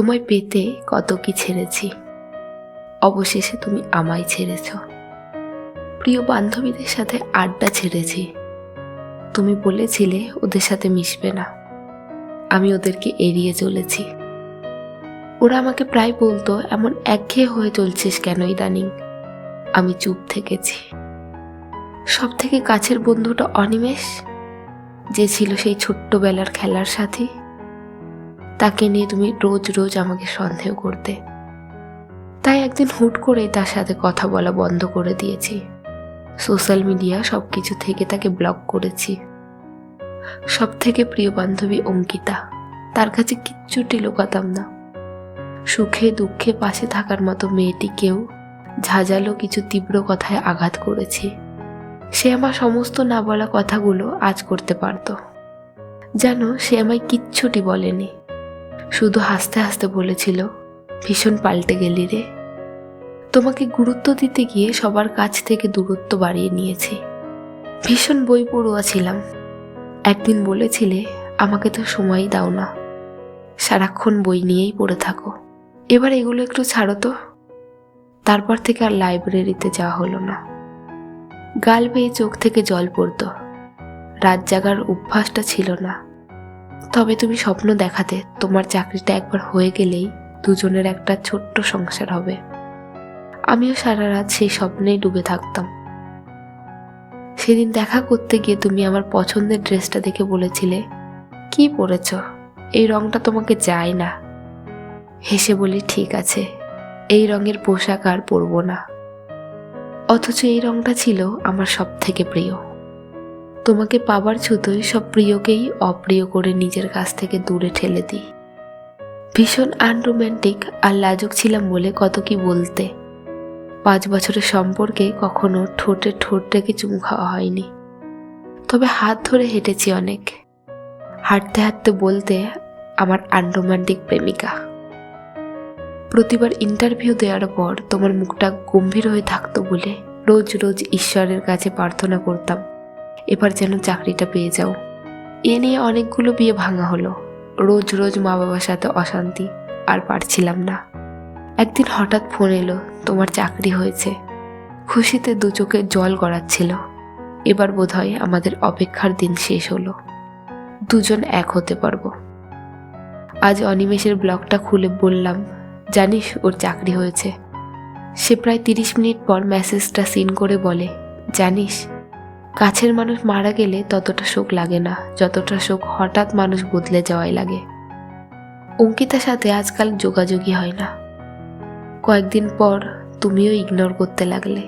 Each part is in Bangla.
তোমায় পেতে কত কি ছেড়েছি। অবশেষে তুমি আমায় ছেড়েছ। প্রিয় বান্ধবীদের সাথে আড্ডা ছেড়েছি। তুমি বলেছিলে ওদের সাথে মিশবে না। আমি ওদেরকে এড়িয়ে চলেছি। ওরা আমাকে প্রায় বলতো, এমন একঘেয়ে হয়ে চলছিস কেন ইদানিং? আমি চুপ থেকেছি। সব থেকে কাছের বন্ধুটা অনিমেষ, যে ছিল সেই ছোট্টবেলার খেলার সাথী। তাকে নিয়ে তুমি রোজ রোজ আমাকে সন্দেহ করতে। তাই একদিন হুট করেই তার সাথে কথা বলা বন্ধ করে দিয়েছি। সোশ্যাল মিডিয়া সব কিছু থেকে তাকে ব্লক করেছি। সব থেকে প্রিয় বান্ধবী অঙ্কিতা, তার কাছে কিচ্ছুটি লুকাতাম না। সুখে দুঃখে পাশে থাকার মতো মেয়েটিকেও ঝাঁঝালো কিছু তীব্র কথায় আঘাত করেছি। সে আমার সমস্ত না বলা কথাগুলো আজ করতে পারত। যেন সে আমায় কিচ্ছুটি বলেনি। শুধু হাসতে হাসতে বলেছিল, ভীষণ পাল্টে গেলি রে। তোমাকে গুরুত্ব দিতে গিয়ে সবার কাছ থেকে দূরত্ব বাড়িয়ে নিয়েছি। ভীষণ বই পড়ুয়া ছিলাম। একদিন বলেছিলে, আমাকে তো সময়ই দাও না। সারাক্ষণ বই নিয়েই পড়ে থাকো। এবার এগুলো একটু ছাড়ো তো। তারপর থেকে আর লাইব্রেরিতে যাওয়া হলো না। গাল বেয়ে চোখ থেকে জল পড়তো। রাত জাগার অভ্যাসটা ছিল না। তবে তুমি স্বপ্ন দেখাতে তোমার চাকরিটা একবার হয়ে গেলেই দুজনের একটা ছোট্ট সংসার হবে। আমিও সারা রাত সেই স্বপ্নেই ডুবে থাকতাম। সেদিন দেখা করতে গিয়ে তুমি আমার পছন্দের ড্রেসটা দেখে বলেছিলে, কি পরেছ? এই রংটা তোমাকে যায় না। হেসে বলি, ঠিক আছে, এই রঙের পোশাক আর পরবো না। অথচ এই রংটা ছিল আমার সব থেকে প্রিয়। তোমাকে পাবার ছুতোই সব প্রিয়কেই অপ্রিয় করে নিজের কাছ থেকে দূরে ঠেলে দিই। ভীষণ আনরোম্যান্টিক আর লাজুক ছিলাম বলে কত কি বলতে। পাঁচ বছরের সম্পর্কে কখনো ঠোঁটে ঠোঁট রেখে চুমু খাওয়া হয়নি। তবে হাত ধরে হেঁটেছি অনেক। হাঁটতে হাঁটতে বলতে আমার আনরোম্যান্টিক প্রেমিকা। প্রতিবার ইন্টারভিউ দেওয়ার পর তোমার মুখটা গম্ভীর হয়ে থাকতো বলে রোজ রোজ ঈশ্বরের কাছে প্রার্থনা করতাম। এবার যেন চাকরিটা পেয়ে যাও। এ নিয়ে অনেকগুলো বিয়ে ভাঙা হলো। রোজ রোজ মা বাবার সাথে অশান্তি, আর পারছিলাম না। একদিন হঠাৎ ফোন এলো, তোমার চাকরি হয়েছে। খুশিতে দু চোখে জল গড়াচ্ছিল। এবার বোধহয় আমাদের অপেক্ষার দিন শেষ হলো। দুজন এক হতে পারব। আজ অনিমেষের ব্লগটা খুলে বললাম, জানিস ওর চাকরি হয়েছে। সে প্রায় তিরিশ মিনিট পর মেসেজটা সিন করে বলে, জানিস? কাছের মানুষ মারা গেলে ততটা শোক লাগে না, যতটা শোক হঠাৎ মানুষ বদলে যাওয়াই লাগে। অঙ্কিতার সাথে আজকাল যোগাযোগই হয় না। কয়েকদিন পর তুমিও ইগনোর করতে লাগলে।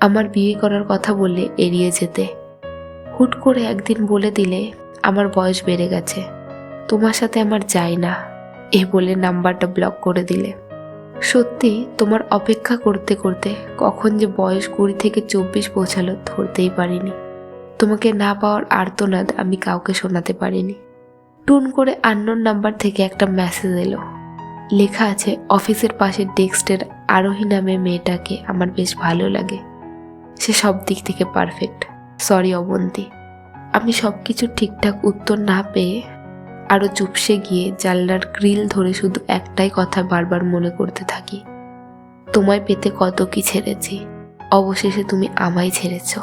আমার বিয়ে করার কথা বললে এড়িয়ে যেতে। হুট করে একদিন বলে দিলে আমার বয়স বেড়ে গেছে। তোমার সাথে আমার যায় না। এ বলে নাম্বারটা ব্লক করে দিলে। সত্যি তোমার অপেক্ষা করতে করতে কখন যে বয়স কুড়ি থেকে চব্বিশ পৌঁছালো ধরতেই পারিনি। তোমাকে না পাওয়ার আর্তনাদ আমি কাউকে শোনাতে পারিনি। টুন করে আন্নোর নাম্বার থেকে একটা মেসেজ এলো। লেখা আছে, অফিসের পাশের ডেস্কের আরোহী নামে মেয়েটাকে আমার বেশ ভালো লাগে। সে সব দিক থেকে পারফেক্ট। সরি, অবন্তী। আমি সব কিছু ঠিকঠাক উত্তর না পেয়ে আরও চুপসে গিয়ে জানলার গ্রিল ধরে শুধু একটাই কথা বারবার মনে করতে থাকি। তোমায় পেতে কত কি ছেড়েছি, অবশেষে তুমি আমায় ছেড়েছো।